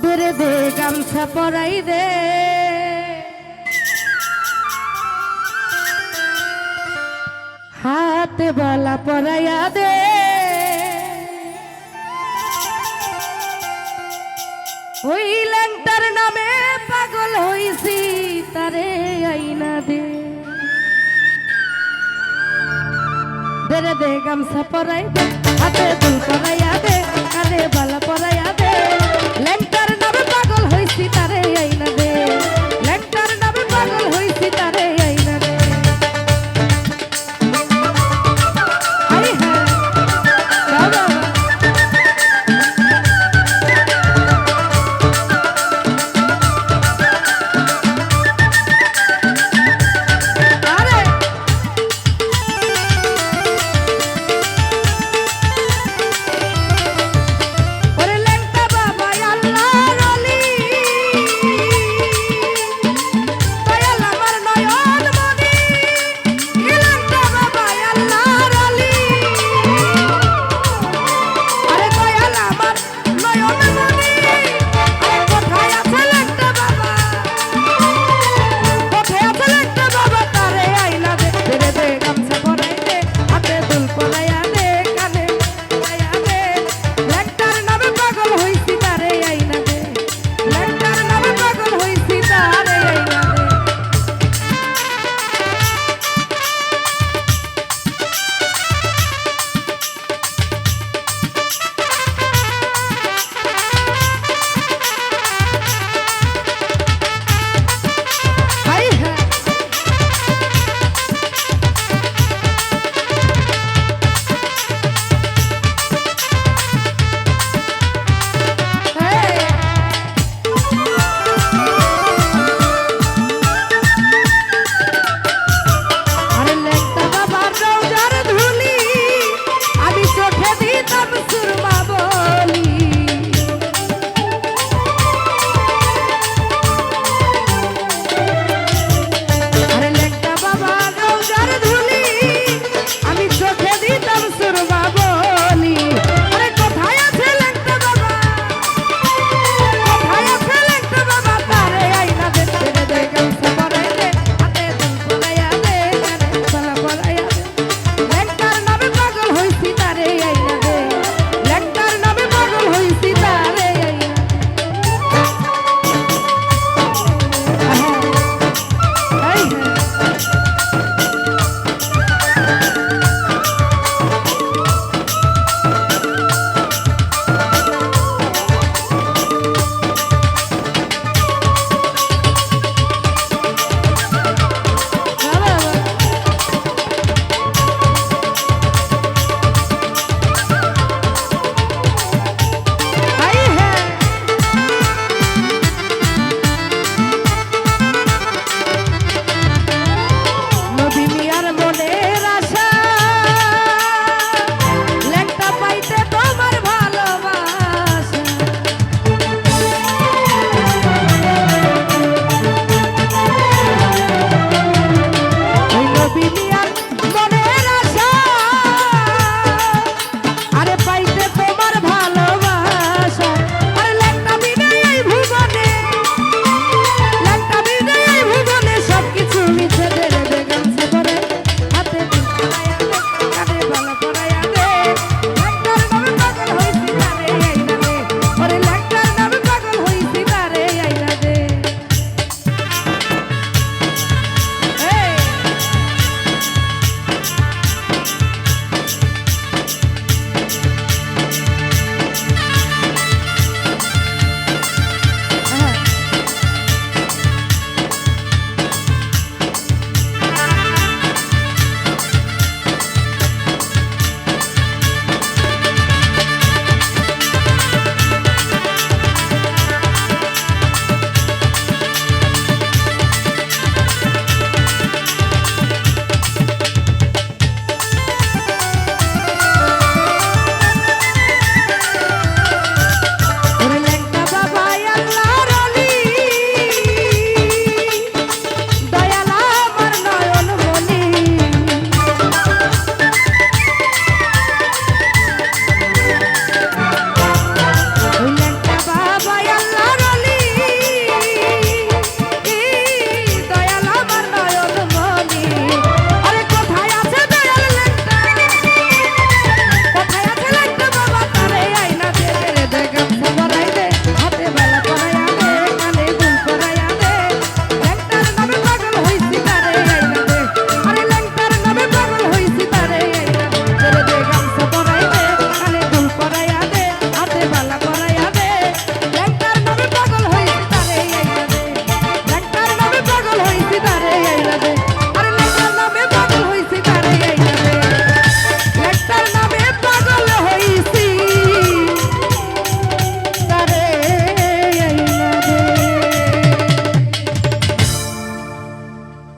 বেড়ে দে, গামছা পরাই দে। হাতে বালা পরাইয়া দে। ওই ল্যাংটার নামে পাগল হইছি, তারে আইনা দে। বেড়ে দে, গামছা পরাই দে, হাতে দুল পরাইয়া দে, কানে বালা পরাইয়া দে। ল্যাংটার